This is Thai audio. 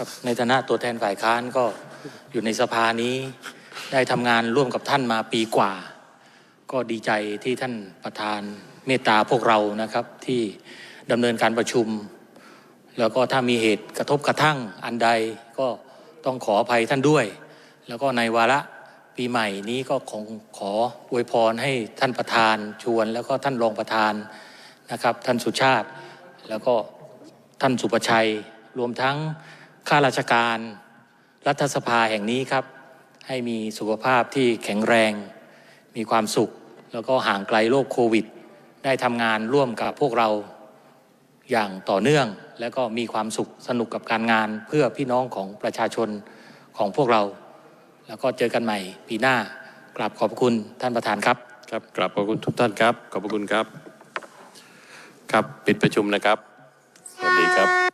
ครับในฐานะตัวแทนฝ่ายค้านก็อยู่ในสภานี้ ได้ทำงานร่วมกับท่านมาปีกว่า ก็ดีใจที่ท่านประธานเมตตาพวกเรานะครับที่ดำเนินการประชุม แล้วก็ถ้ามีเหตุกระทบกระทั่งอันใดก็ต้องขออภัยท่านด้วย แล้วก็ในวาระปีใหม่นี้ก็คงขออวยพรให้ท่านประธานชวน แล้วก็ท่านรองประธานนะครับ ท่านสุชาติ แล้วก็ท่านสุประชัยรวมทั้ง ข้าราชการ รัฐสภาแห่งนี้ครับ ให้มีสุขภาพที่แข็งแรง มีความสุข แล้วก็ห่างไกลโรคโควิด ได้ทำงานร่วมกับพวกเราอย่างต่อเนื่อง แล้วก็มีความสุขสนุกกับการงานเพื่อพี่น้องของประชาชนของพวกเรา แล้วก็เจอกันใหม่ปีหน้ากราบขอบคุณท่านประธานครับ ครับกราบขอบคุณทุกท่านครับ ขอบพระคุณครับ ครับปิดประชุมนะครับ สวัสดีครับ